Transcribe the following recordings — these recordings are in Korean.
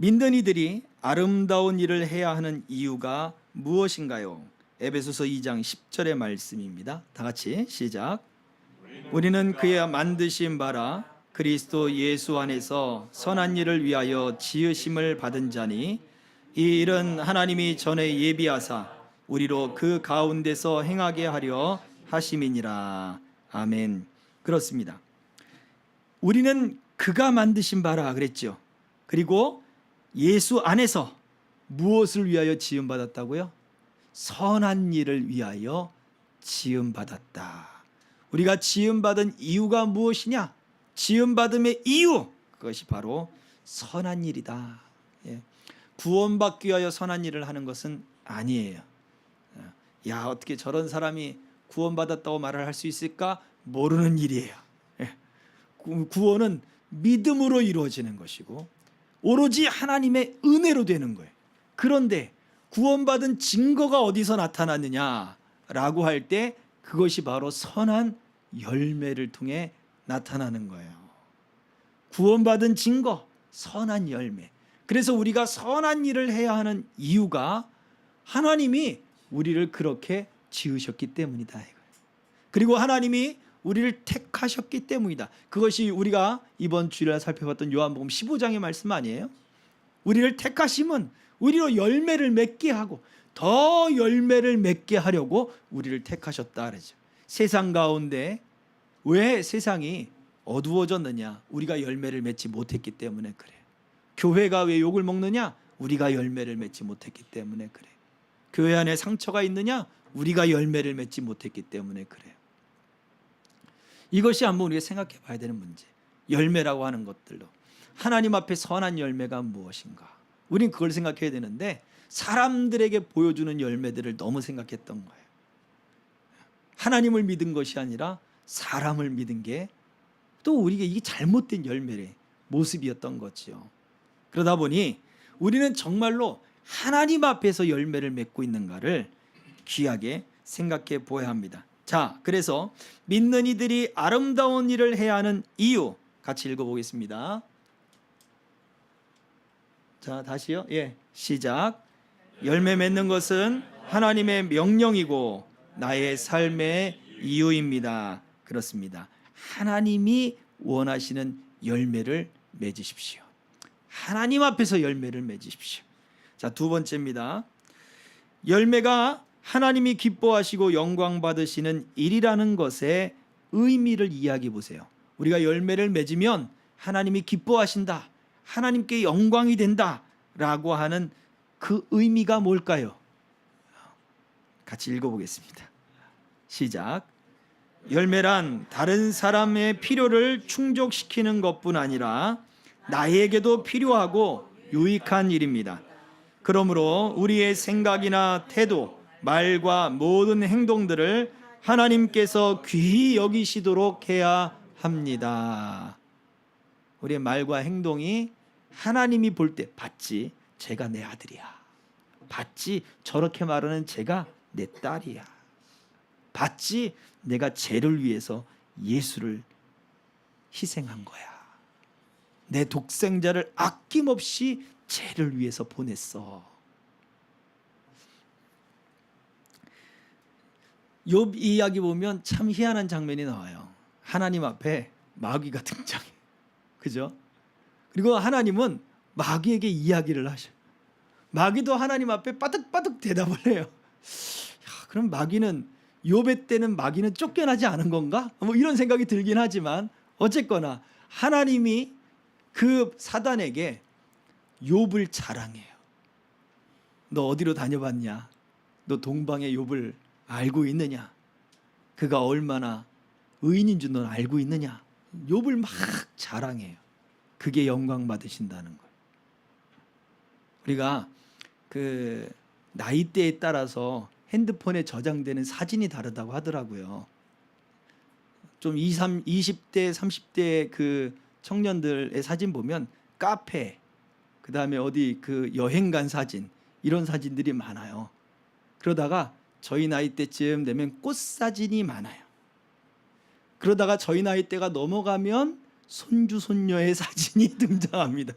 믿는 이들이 아름다운 일을 해야 하는 이유가 무엇인가요? 에베소서 2장 10절의 말씀입니다. 다 같이 시작. 우리는 그의 만드신 바라 그리스도 예수 안에서 선한 일을 위하여 지으심을 받은 자니 이 일은 하나님이 전에 예비하사 우리로 그 가운데서 행하게 하려 하심이니라. 아멘. 그렇습니다. 우리는 그가 만드신 바라 그랬죠. 그리고 예수 안에서 무엇을 위하여 지음 받았다고요? 선한 일을 위하여 지음 받았다. 우리가 지음 받은 이유가 무엇이냐? 지음 받음의 이유 그것이 바로 선한 일이다. 예. 구원받기 위하여 선한 일을 하는 것은 아니에요. 야 어떻게 저런 사람이 구원받았다고 말을 할 수 있을까? 모르는 일이에요. 예. 구- 구원은 믿음으로 이루어지는 것이고 오로지 하나님의 은혜로 되는 거예요. 그런데 구원받은 증거가 어디서 나타나느냐라고 할 때 그것이 바로 선한 열매를 통해 나타나는 거예요. 구원받은 증거, 선한 열매. 그래서 우리가 선한 일을 해야 하는 이유가 하나님이 우리를 그렇게 지으셨기 때문이다. 그리고 하나님이 우리를 택하셨기 때문이다. 그것이 우리가 이번 주일에 살펴봤던 요한복음 15장의 말씀 아니에요? 우리를 택하심은 우리로 열매를 맺게 하고 더 열매를 맺게 하려고 우리를 택하셨다 그러죠. 세상 가운데 왜 세상이 어두워졌느냐? 우리가 열매를 맺지 못했기 때문에 그래. 교회가 왜 욕을 먹느냐? 우리가 열매를 맺지 못했기 때문에 그래. 교회 안에 상처가 있느냐? 우리가 열매를 맺지 못했기 때문에 그래요. 이것이 한번 우리가 생각해 봐야 되는 문제. 열매라고 하는 것들로 하나님 앞에 선한 열매가 무엇인가? 우린 그걸 생각해야 되는데 사람들에게 보여주는 열매들을 너무 생각했던 거예요. 하나님을 믿은 것이 아니라 사람을 믿은 게 또 우리가 이게 잘못된 열매의 모습이었던 거지요. 그러다 보니 우리는 정말로 하나님 앞에서 열매를 맺고 있는가를 귀하게 생각해 보아야 합니다. 자, 그래서 믿는 이들이 아름다운 일을 해야 하는 이유 같이 읽어보겠습니다. 자, 다시요. 예, 시작. 열매 맺는 것은 하나님의 명령이고 나의 삶의 이유입니다. 그렇습니다. 하나님이 원하시는 열매를 맺으십시오. 하나님 앞에서 열매를 맺으십시오. 자, 두 번째입니다. 열매가 하나님이 기뻐하시고 영광 받으시는 일이라는 것의 의미를 이야기해 보세요. 우리가 열매를 맺으면 하나님이 기뻐하신다. 하나님께 영광이 된다 라고 하는 그 의미가 뭘까요? 같이 읽어 보겠습니다. 시작. 열매란 다른 사람의 필요를 충족시키는 것뿐 아니라 나에게도 필요하고 유익한 일입니다. 그러므로 우리의 생각이나 태도, 말과 모든 행동들을 하나님께서 귀히 여기시도록 해야 합니다. 우리의 말과 행동이 하나님이 볼 때 봤지 제가 내 아들이야. 봤지 저렇게 말하는 제가 내 딸이야. 봤지 내가 죄를 위해서 예수를 희생한 거야. 내 독생자를 아낌없이 죄를 위해서 보냈어. 욥 이야기 보면 참 희한한 장면이 나와요. 하나님 앞에 마귀가 등장해. 그죠? 그리고 하나님은 마귀에게 이야기를 하셔. 마귀도 하나님 앞에 빠득빠득 대답을 해요. 야, 그럼 마귀는 욥의 때는 마귀는 쫓겨나지 않은 건가? 뭐 이런 생각이 들긴 하지만 어쨌거나 하나님이 그 사단에게 욥을 자랑해요. 너 어디로 다녀봤냐? 너 동방의 욥을 알고 있느냐? 그가 얼마나 의인인 줄 넌 알고 있느냐? 욥을 막 자랑해요. 그게 영광 받으신다는 거예요. 우리가 그 나이대에 따라서 핸드폰에 저장되는 사진이 다르다고 하더라고요. 좀 2, 3, 20대, 30대 그 청년들의 사진 보면 카페, 그 다음에 어디 그 여행 간 사진 이런 사진들이 많아요. 그러다가 저희 나이 때쯤 되면 꽃 사진이 많아요. 그러다가 저희 나이 때가 넘어가면 손주 손녀의 사진이 등장합니다.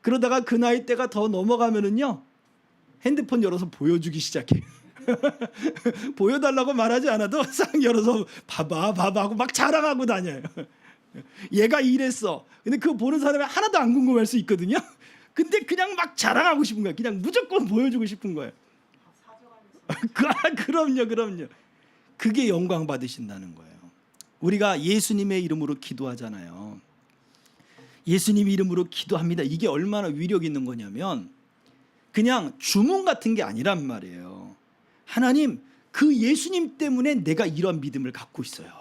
그러다가 그 나이 때가 더 넘어가면은요 핸드폰 열어서 보여주기 시작해요. 보여달라고 말하지 않아도 싹 열어서 봐봐 봐봐 하고 막 자랑하고 다녀요. 얘가 이랬어. 근데 그거 보는 사람이 하나도 안 궁금할 수 있거든요. 근데 그냥 막 자랑하고 싶은 거야. 그냥 무조건 보여주고 싶은 거예요. 그, 아, 그럼요, 그럼요. 그게 영광 받으신다는 거예요. 우리가 예수님의 이름으로 기도하잖아요. 예수님 이름으로 기도합니다. 이게 얼마나 위력 있는 거냐면 그냥 주문 같은 게 아니란 말이에요. 하나님, 그 예수님 때문에 내가 이런 믿음을 갖고 있어요.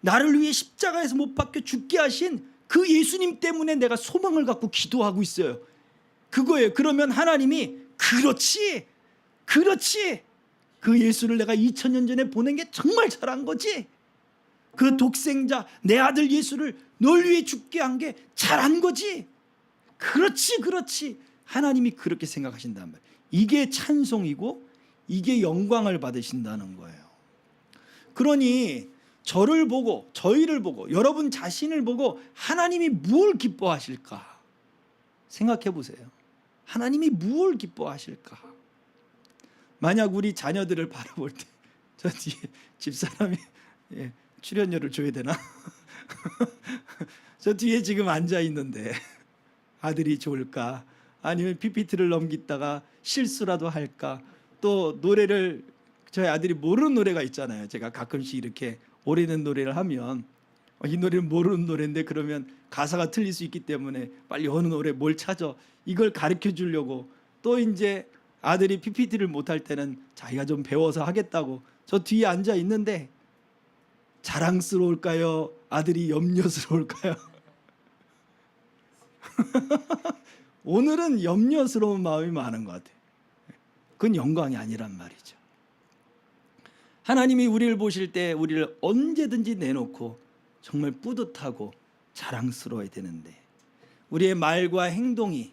나를 위해 십자가에서 못 박혀 죽게 하신 그 예수님 때문에 내가 소망을 갖고 기도하고 있어요. 그거예요. 그러면 하나님이 그렇지, 그렇지. 그 예수를 내가 2000년 전에 보낸 게 정말 잘한 거지. 그 독생자 내 아들 예수를 널 위해 죽게 한 게 잘한 거지. 그렇지, 그렇지. 하나님이 그렇게 생각하신단 말이에요. 이게 찬송이고 이게 영광을 받으신다는 거예요. 그러니 저를 보고 저희를 보고 여러분 자신을 보고 하나님이 무엇을 기뻐하실까? 생각해 보세요. 하나님이 무엇을 기뻐하실까? 만약 우리 자녀들을 바라볼 때 저 뒤에 집사람이 예, 출연료를 줘야 되나? 저 뒤에 지금 앉아 있는데 아들이 좋을까? 아니면 PPT를 넘기다가 실수라도 할까? 또 노래를 저희 아들이 모르는 노래가 있잖아요. 제가 가끔씩 이렇게 오래된 노래를 하면 어, 이 노래는 모르는 노래인데 그러면 가사가 틀릴 수 있기 때문에 빨리 어느 노래 뭘 찾아 이걸 가르쳐 주려고 또 이제 아들이 PPT를 못할 때는 자기가 좀 배워서 하겠다고 저 뒤에 앉아 있는데 자랑스러울까요? 아들이 염려스러울까요? 오늘은 염려스러운 마음이 많은 것 같아요. 그건 영광이 아니란 말이죠. 하나님이 우리를 보실 때 우리를 언제든지 내놓고 정말 뿌듯하고 자랑스러워야 되는데 우리의 말과 행동이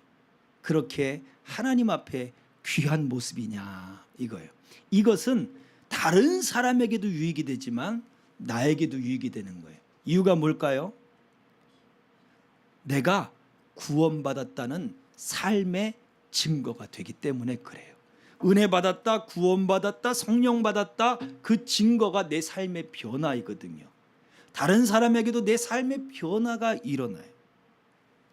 그렇게 하나님 앞에 귀한 모습이냐 이거예요. 이것은 다른 사람에게도 유익이 되지만 나에게도 유익이 되는 거예요. 이유가 뭘까요? 내가 구원받았다는 삶의 증거가 되기 때문에 그래요. 은혜 받았다, 구원받았다, 성령 받았다 그 증거가 내 삶의 변화이거든요. 다른 사람에게도 내 삶의 변화가 일어나요.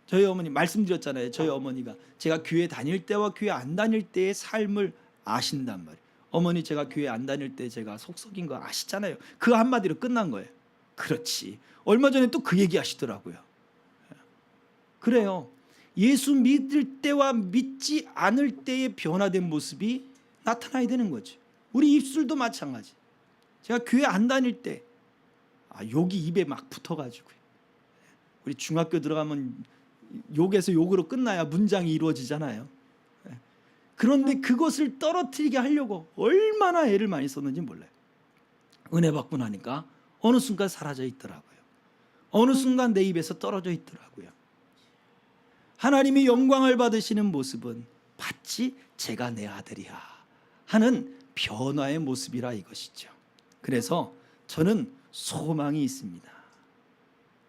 저희 어머니 말씀드렸잖아요. 저희 어머니가 제가 교회 다닐 때와 교회 안 다닐 때의 삶을 아신단 말이에요. 어머니 제가 교회 안 다닐 때 제가 속썩인 거 아시잖아요. 그 한마디로 끝난 거예요. 그렇지. 얼마 전에 또 그 얘기 하시더라고요. 그래요. 예수 믿을 때와 믿지 않을 때의 변화된 모습이 나타나야 되는 거죠. 우리 입술도 마찬가지. 제가 교회 안 다닐 때 아, 욕이 입에 막 붙어가지고요. 우리 중학교 들어가면 욕에서 욕으로 끝나야 문장이 이루어지잖아요. 그런데 그것을 떨어뜨리게 하려고 얼마나 애를 많이 썼는지 몰라요. 은혜 받고 나니까 어느 순간 사라져 있더라고요. 어느 순간 내 입에서 떨어져 있더라고요. 하나님이 영광을 받으시는 모습은 봤지 제가 내 아들이야 하는 변화의 모습이라 이것이죠. 그래서 저는 소망이 있습니다.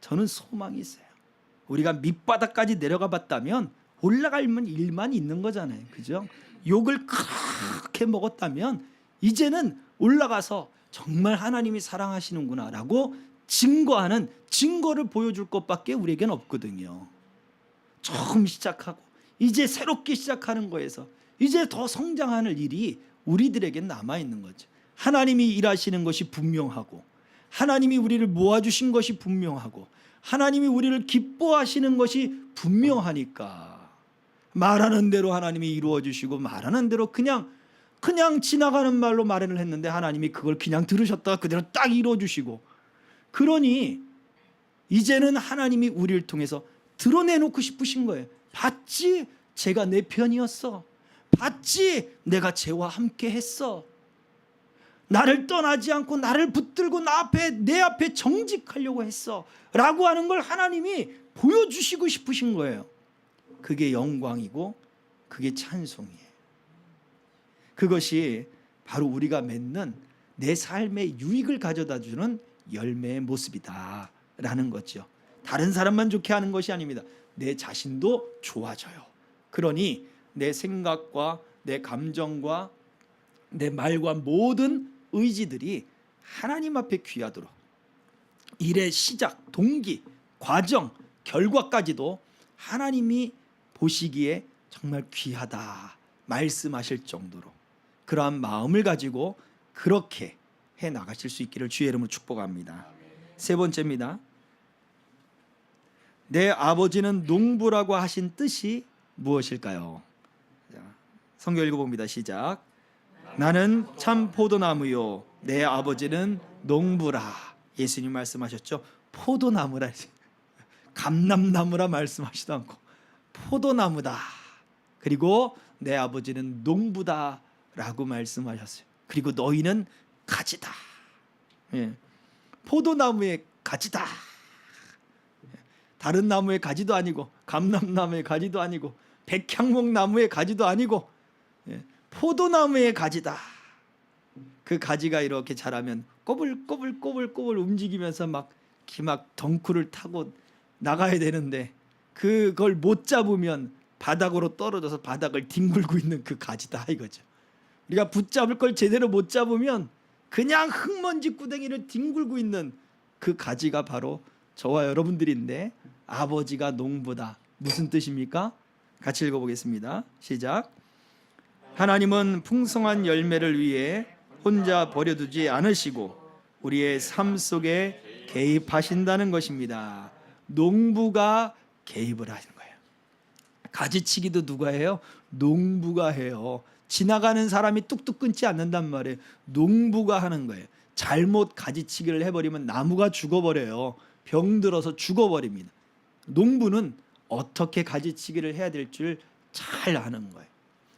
저는 소망이 있어요. 우리가 밑바닥까지 내려가 봤다면 올라갈만 일만 있는 거잖아요. 그죠? 욕을 그렇게 먹었다면 이제는 올라가서 정말 하나님이 사랑하시는구나라고 증거하는 증거를 보여줄 것밖에 우리에겐 없거든요. 처음 시작하고 이제 새롭게 시작하는 거에서 이제 더 성장하는 일이 우리들에게 남아 있는 거죠. 하나님이 일하시는 것이 분명하고 하나님이 우리를 모아주신 것이 분명하고 하나님이 우리를 기뻐하시는 것이 분명하니까 말하는 대로 하나님이 이루어 주시고 말하는 대로 그냥 그냥 지나가는 말로 말을 했는데 하나님이 그걸 그냥 들으셨다가 그대로 딱 이루어 주시고 그러니 이제는 하나님이 우리를 통해서 드러내놓고 싶으신 거예요. 봤지? 제가 내 편이었어. 봤지? 내가 쟤와 함께 했어. 나를 떠나지 않고 나를 붙들고 나 앞에 내 앞에 정직하려고 했어. 라고 하는 걸 하나님이 보여주시고 싶으신 거예요. 그게 영광이고 그게 찬송이에요. 그것이 바로 우리가 맺는 내 삶의 유익을 가져다 주는 열매의 모습이다라는 거죠. 다른 사람만 좋게 하는 것이 아닙니다. 내 자신도 좋아져요. 그러니 내 생각과 내 감정과 내 말과 모든 의지들이 하나님 앞에 귀하도록 일의 시작, 동기, 과정, 결과까지도 하나님이 보시기에 정말 귀하다 말씀하실 정도로 그러한 마음을 가지고 그렇게 해 나가실 수 있기를 주의 이름으로 축복합니다. 세 번째입니다. 내 아버지는 농부라고 하신 뜻이 무엇일까요? 자, 성경 읽어봅니다. 시작. 나는 참 포도나무요. 내 아버지는 농부라. 예수님 말씀하셨죠. 포도나무라. 감람나무라 말씀하시도 않고 포도나무다. 그리고 내 아버지는 농부다라고 말씀하셨어요. 그리고 너희는 가지다. 예. 포도나무의 가지다. 다른 나무의 가지도 아니고 감람나무의 가지도 아니고 백향목 나무의 가지도 아니고 예, 포도나무의 가지다. 그 가지가 이렇게 자라면 꼬불꼬불 꼬불 꼬불 움직이면서 막 기막 덩쿨을 타고 나가야 되는데 그걸 못 잡으면 바닥으로 떨어져서 바닥을 뒹굴고 있는 그 가지다 이거죠. 우리가 붙잡을 걸 제대로 못 잡으면 그냥 흙먼지 구덩이를 뒹굴고 있는 그 가지가 바로 저와 여러분들인데 아버지가 농부다. 무슨 뜻입니까? 같이 읽어보겠습니다. 시작. 하나님은 풍성한 열매를 위해 혼자 버려두지 않으시고 우리의 삶 속에 개입하신다는 것입니다. 농부가 개입을 하는 거예요. 가지치기도 누가 해요? 농부가 해요. 지나가는 사람이 뚝뚝 끊지 않는단 말이에요. 농부가 하는 거예요. 잘못 가지치기를 해버리면 나무가 죽어버려요. 병들어서 죽어버립니다. 농부는 어떻게 가지치기를 해야 될 줄 잘 아는 거예요.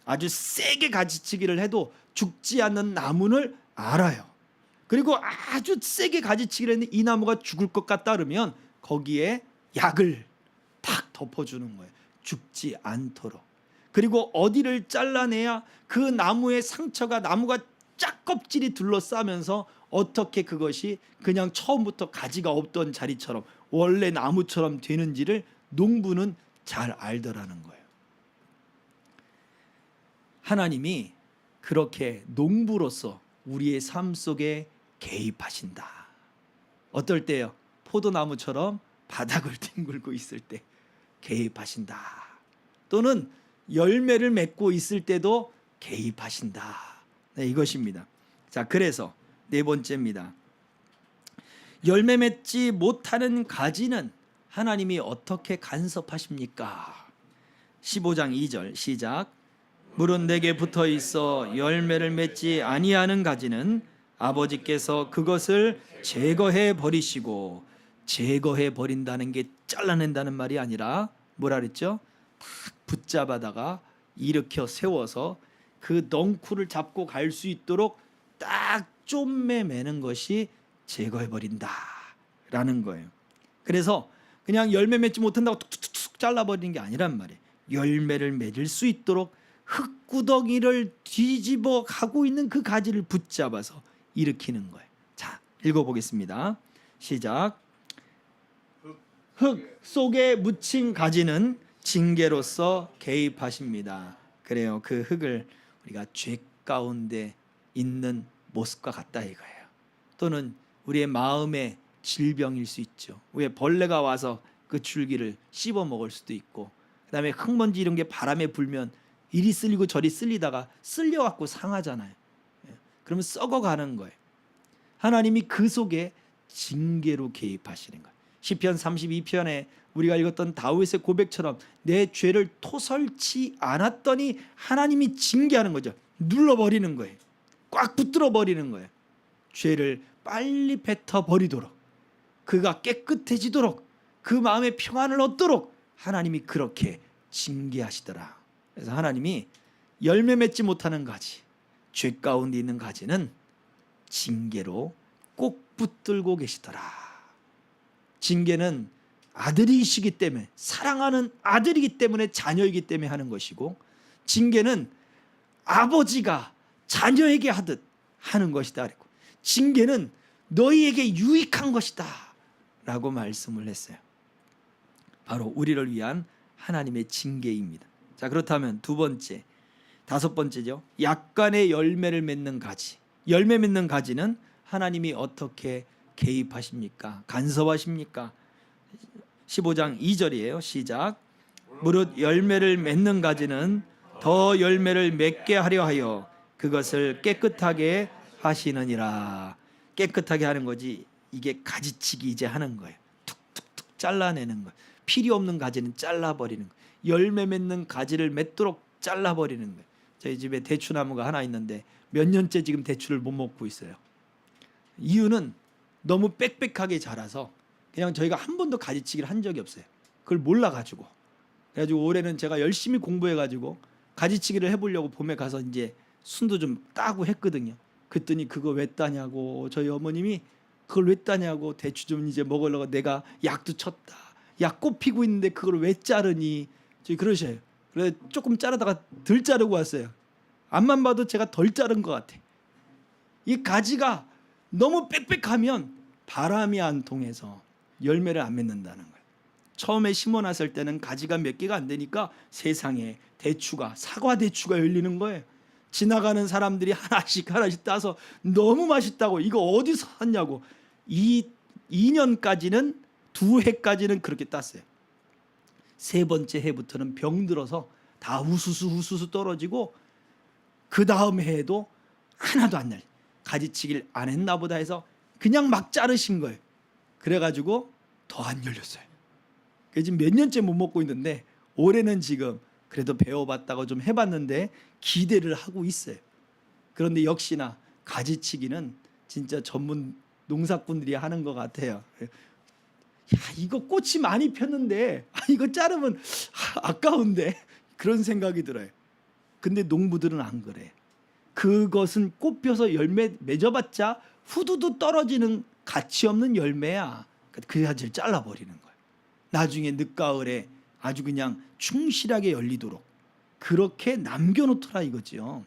아주 세게 가지치기를 해도 죽지 않는 나무를 알아요. 그리고 아주 세게 가지치기를 했는데 이 나무가 죽을 것 같다 그러면 거기에 약을 탁 덮어주는 거예요. 죽지 않도록. 그리고 어디를 잘라내야 그 나무의 상처가 나무가 짝 껍질이 둘러싸면서 어떻게 그것이 그냥 처음부터 가지가 없던 자리처럼 원래 나무처럼 되는지를 농부는 잘 알더라는 거예요. 하나님이 그렇게 농부로서 우리의 삶 속에 개입하신다. 어떨 때요? 포도나무처럼 바닥을 뒹굴고 있을 때 개입하신다. 또는 열매를 맺고 있을 때도 개입하신다. 네, 이것입니다. 자, 그래서 네 번째입니다. 열매 맺지 못하는 가지는 하나님이 어떻게 간섭하십니까? 15장 2절 시작. 물은 내게 붙어 있어 열매를 맺지 아니하는 가지는 아버지께서 그것을 제거해 버리시고 제거해 버린다는 게 잘라낸다는 말이 아니라 뭐라 그랬죠? 탁 붙잡아다가 일으켜 세워서 그 넝쿨을 잡고 갈 수 있도록 딱 좀매 매는 것이 제거해 버린다라는 거예요. 그래서 그냥 열매 맺지 못한다고 툭툭툭 잘라 버리는 게 아니란 말이에요. 열매를 맺을 수 있도록 흙구덩이를 뒤집어 가고 있는 그 가지를 붙잡아서 일으키는 거예요. 자, 읽어 보겠습니다. 시작. 흙 속에 묻힌 가지는 징계로서 개입하십니다. 그래요. 그 흙을 우리가 죄 가운데 있는 모습과 같다 이거예요. 또는 우리의 마음의 질병일 수 있죠. 왜 벌레가 와서 그 줄기를 씹어 먹을 수도 있고, 그다음에 흙먼지 이런 게 바람에 불면 이리 쓸리고 저리 쓸리다가 쓸려 갖고 상하잖아요. 예. 그러면 썩어가는 거예요. 하나님이 그 속에 징계로 개입하시는 거예요. 시편 32편에 우리가 읽었던 다윗의 고백처럼 내 죄를 토설치 않았더니 하나님이 징계하는 거죠. 눌러버리는 거예요. 꽉 붙들어 버리는 거예요. 죄를 빨리 뱉어 버리도록 그가 깨끗해지도록 그 마음의 평안을 얻도록 하나님이 그렇게 징계하시더라. 그래서 하나님이 열매 맺지 못하는 가지, 죄 가운데 있는 가지는 징계로 꼭 붙들고 계시더라. 징계는 아들이시기 때문에 사랑하는 아들이기 때문에 자녀이기 때문에 하는 것이고 징계는 아버지가 자녀에게 하듯 하는 것이다. 그랬고 징계는 너희에게 유익한 것이다. 라고 말씀을 했어요. 바로 우리를 위한 하나님의 징계입니다. 자, 그렇다면 두 번째, 다섯 번째죠. 약간의 열매를 맺는 가지. 열매 맺는 가지는 하나님이 어떻게 개입하십니까? 간섭하십니까? 15장 2절이에요. 시작. 무릇 열매를 맺는 가지는 더 열매를 맺게 하려 하여 그것을 깨끗하게 하시느니라. 깨끗하게 하는 거지. 이게 가지치기 이제 하는 거예요. 툭툭툭 잘라내는 거예요. 필요 없는 가지는 잘라버리는 거예요. 열매 맺는 가지를 맺도록 잘라버리는 거예요. 저희 집에 대추나무가 하나 있는데 몇 년째 지금 대추를 못 먹고 있어요. 이유는 너무 빽빽하게 자라서 그냥 저희가 한 번도 가지치기를 한 적이 없어요. 그걸 몰라가지고. 그래가지고 올해는 제가 열심히 공부해가지고 가지치기를 해보려고 봄에 가서 이제 순도 좀 따고 했거든요. 그랬더니 그거 왜 따냐고 저희 어머님이 그걸 왜 따냐고 대추 좀 이제 먹으려고 내가 약도 쳤다. 약 꽃 피고 있는데 그걸 왜 자르니? 그러셔요. 그래 조금 자르다가 덜 자르고 왔어요. 앞만 봐도 제가 덜 자른 것 같아. 이 가지가 너무 빽빽하면 바람이 안 통해서 열매를 안 맺는다는 거예요. 처음에 심어놨을 때는 가지가 몇 개가 안 되니까 세상에 대추가 사과 대추가 열리는 거예요. 지나가는 사람들이 하나씩 하나씩 따서 너무 맛있다고 이거 어디서 샀냐고 이 2년까지는 두 해까지는 그렇게 땄어요. 세 번째 해부터는 병들어서 다 우수수 우수수 떨어지고 그 다음 해에도 하나도 안 날. 가지치기를 안 했나 보다 해서 그냥 막 자르신 거예요. 그래가지고 더 안 열렸어요. 그래서 지금 몇 년째 못 먹고 있는데 올해는 지금 그래도 배워봤다고 좀 해봤는데 기대를 하고 있어요. 그런데 역시나 가지치기는 진짜 전문 농사꾼들이 하는 것 같아요. 야 이거 꽃이 많이 폈는데 아, 이거 자르면 아, 아까운데 그런 생각이 들어요. 근데 농부들은 안 그래. 그것은 꽃 펴서 열매 맺어봤자 후두두 떨어지는 가치 없는 열매야. 그 가지를 잘라버리는 거야. 나중에 늦가을에 아주 그냥 충실하게 열리도록 그렇게 남겨놓더라 이거지요.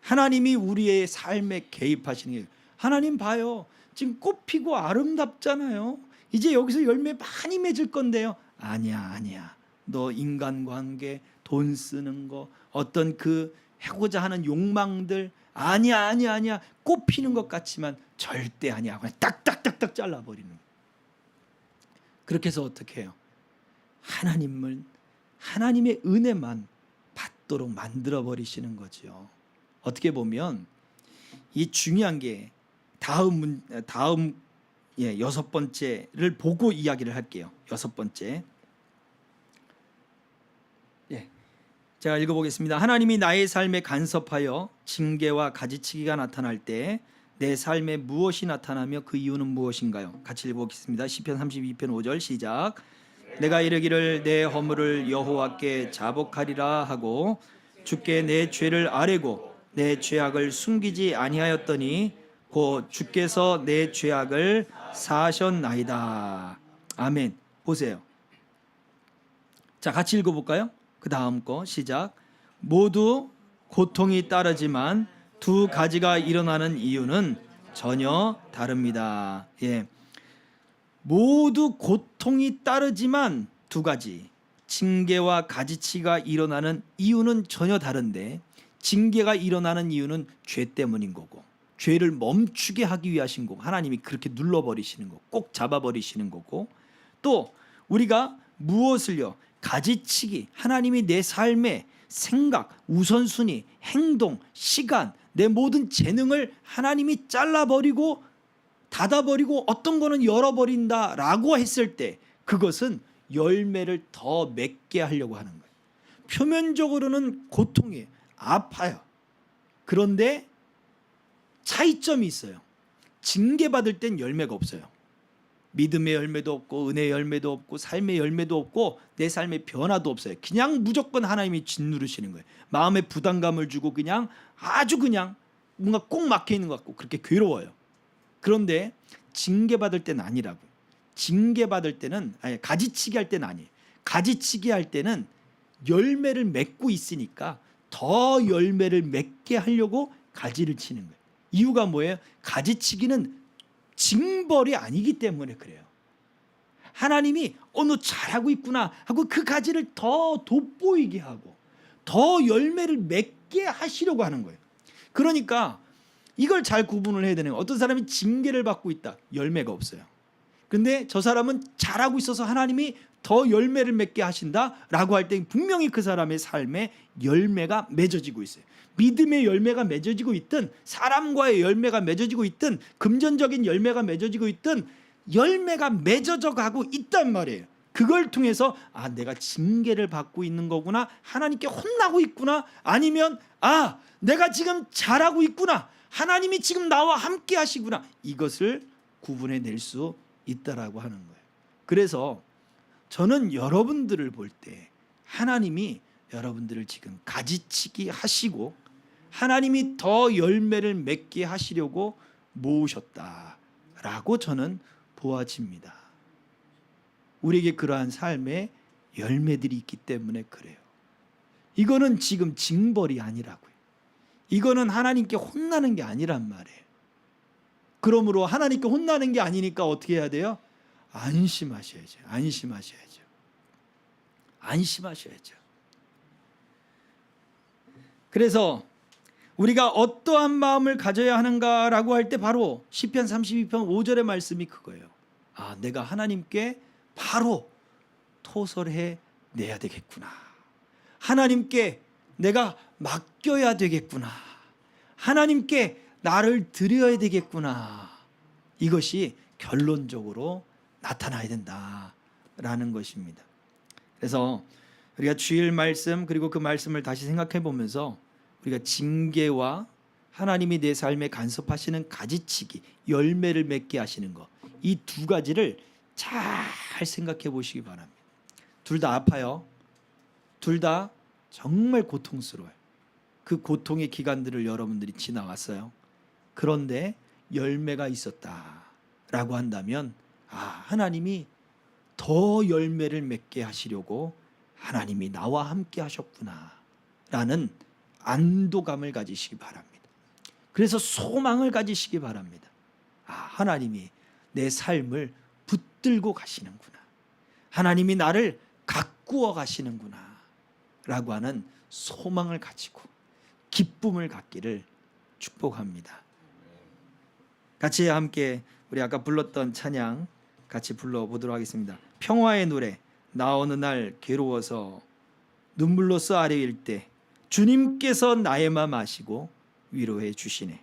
하나님이 우리의 삶에 개입하시는 게 하나님 봐요. 지금 꽃 피고 아름답잖아요. 이제 여기서 열매 많이 맺을 건데요. 아니야, 아니야. 너 인간관계, 돈 쓰는 거, 어떤 그 하고자 하는 욕망들 아니야, 아니야, 아니야. 꽃 피는 것 같지만 절대 아니야. 그냥 딱딱딱딱 잘라버리는. 그렇게 해서 어떻게 해요? 하나님을 하나님의 은혜만 받도록 만들어 버리시는 거죠. 어떻게 보면 이 중요한 게 다음 문 다음 예, 여섯 번째를 보고 이야기를 할게요. 여섯 번째. 예. 제가 읽어 보겠습니다. 하나님이 나의 삶에 간섭하여 징계와 가지치기가 나타날 때 내 삶에 무엇이 나타나며 그 이유는 무엇인가요? 같이 읽어 보겠습니다. 시편 32편 5절 시작. 내가 이르기를 내 허물을 여호와께 자복하리라 하고 주께 내 죄를 아뢰고 내 죄악을 숨기지 아니하였더니 곧 주께서 내 죄악을 사하셨나이다. 아멘. 보세요. 자, 같이 읽어 볼까요? 그 다음 거 시작. 모두 고통이 따르지만 두 가지가 일어나는 이유는 전혀 다릅니다. 예. 모두 고통이 따르지만 두 가지 징계와 가지치가 일어나는 이유는 전혀 다른데 징계가 일어나는 이유는 죄 때문인 거고 죄를 멈추게 하기 위하신 거고 하나님이 그렇게 눌러버리시는 거고 꼭 잡아버리시는 거고 또 우리가 무엇을요 가지치기 하나님이 내 삶의 생각 우선순위 행동 시간 내 모든 재능을 하나님이 잘라버리고 닫아버리고 어떤 거는 열어버린다라고 했을 때 그것은 열매를 더 맺게 하려고 하는 거예요. 표면적으로는 고통이 아파요. 그런데 차이점이 있어요. 징계받을 땐 열매가 없어요. 믿음의 열매도 없고 은혜의 열매도 없고 삶의 열매도 없고 내 삶의 변화도 없어요. 그냥 무조건 하나님이 짓누르시는 거예요. 마음에 부담감을 주고 그냥 아주 그냥 뭔가 꼭 막혀 있는 것 같고 그렇게 괴로워요. 그런데 징계받을 때는 아니라고. 징계받을 때는 아니 가지치기 할 때는 아니에요. 가지치기 할 때는 열매를 맺고 있으니까 더 열매를 맺게 하려고 가지를 치는 거예요. 이유가 뭐예요? 가지치기는 징벌이 아니기 때문에 그래요. 하나님이 어 너 잘하고 있구나 하고 그 가지를 더 돋보이게 하고 더 열매를 맺게 하시려고 하는 거예요. 그러니까 이걸 잘 구분을 해야 되는 거예요. 어떤 사람이 징계를 받고 있다. 열매가 없어요. 근데 저 사람은 잘하고 있어서 하나님이 더 열매를 맺게 하신다라고 할 때 분명히 그 사람의 삶에 열매가 맺어지고 있어요. 믿음의 열매가 맺어지고 있든 사람과의 열매가 맺어지고 있든 금전적인 열매가 맺어지고 있든 열매가 맺어져 가고 있단 말이에요. 그걸 통해서 아 내가 징계를 받고 있는 거구나 하나님께 혼나고 있구나 아니면 아 내가 지금 잘하고 있구나 하나님이 지금 나와 함께 하시구나 이것을 구분해 낼 수 있다라고 하는 거예요. 그래서 저는 여러분들을 볼 때 하나님이 여러분들을 지금 가지치기 하시고 하나님이 더 열매를 맺게 하시려고 모으셨다라고 저는 보아집니다. 우리에게 그러한 삶의 열매들이 있기 때문에 그래요. 이거는 지금 징벌이 아니라고요. 이거는 하나님께 혼나는 게 아니란 말이에요. 그러므로 하나님께 혼나는 게 아니니까 어떻게 해야 돼요? 안심하셔야죠. 안심하셔야죠. 안심하셔야죠. 그래서 우리가 어떠한 마음을 가져야 하는가라고 할 때 바로 시편 32편 5절의 말씀이 그거예요. 아, 내가 하나님께 바로 토설해 내야 되겠구나. 하나님께 내가 맡겨야 되겠구나. 하나님께 나를 드려야 되겠구나. 이것이 결론적으로 나타나야 된다라는 것입니다. 그래서 우리가 주일 말씀 그리고 그 말씀을 다시 생각해 보면서 우리가 징계와 하나님이 내 삶에 간섭하시는 가지치기, 열매를 맺게 하시는 것. 이 두 가지를 잘 생각해 보시기 바랍니다. 둘 다 아파요. 둘 다 정말 고통스러워요. 그 고통의 기간들을 여러분들이 지나왔어요. 그런데 열매가 있었다라고 한다면 아, 하나님이 더 열매를 맺게 하시려고 하나님이 나와 함께 하셨구나 라는 안도감을 가지시기 바랍니다. 그래서 소망을 가지시기 바랍니다. 아, 하나님이 내 삶을 붙들고 가시는구나. 하나님이 나를 가꾸어 가시는구나. 라고 하는 소망을 가지고 기쁨을 갖기를 축복합니다. 같이 함께 우리 아까 불렀던 찬양 같이 불러보도록 하겠습니다. 평화의 노래 나 어느 날 괴로워서 눈물로써 아래일 때 주님께서 나의 맘 아시고 위로해 주시네.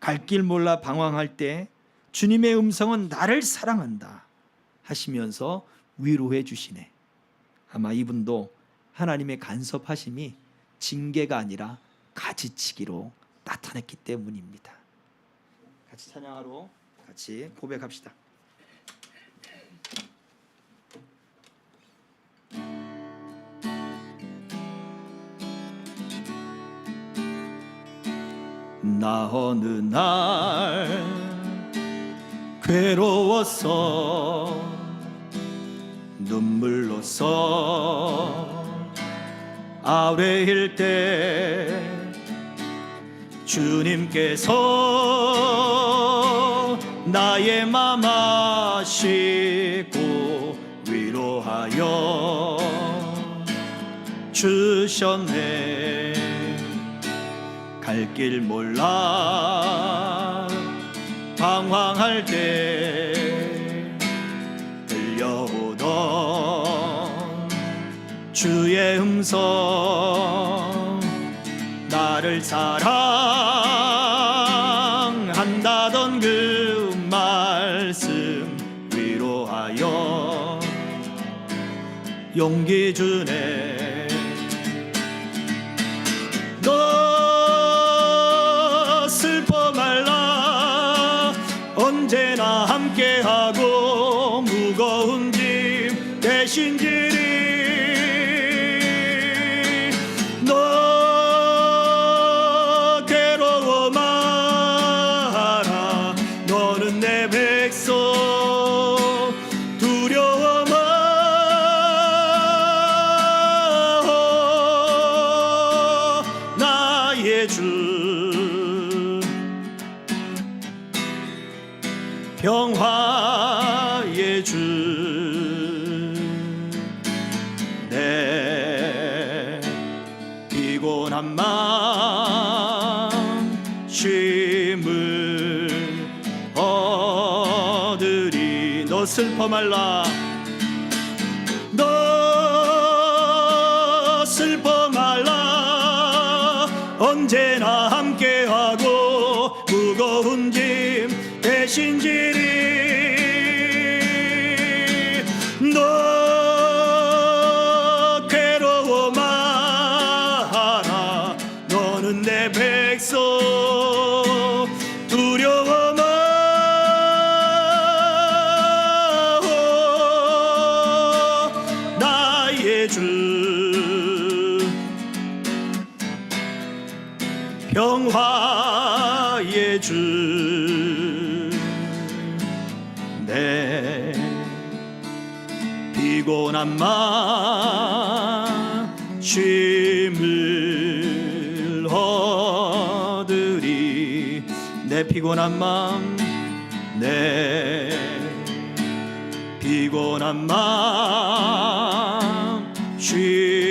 갈 길 몰라 방황할 때 주님의 음성은 나를 사랑한다 하시면서 위로해 주시네. 아마 이분도 하나님의 간섭하심이 징계가 아니라 가지치기로 나타냈기 때문입니다. 같이 찬양하러 같이 고백합시다. 나 어느 날. 괴로워서 눈물로써 아뢰일 때 주님께서 나의 맘 아시고 위로하여 주셨네 갈 길 몰라. 방황할 때 들려오던 주의 음성 나를 사랑한다던 그 말씀 위로하여 용기 주네 마음 쉼을 얻으리. 너 슬퍼 말라 평화의 주 내 피곤한 마음 쉼을 얻으리. 내 피곤한 마음 내 피곤한 마음 쉼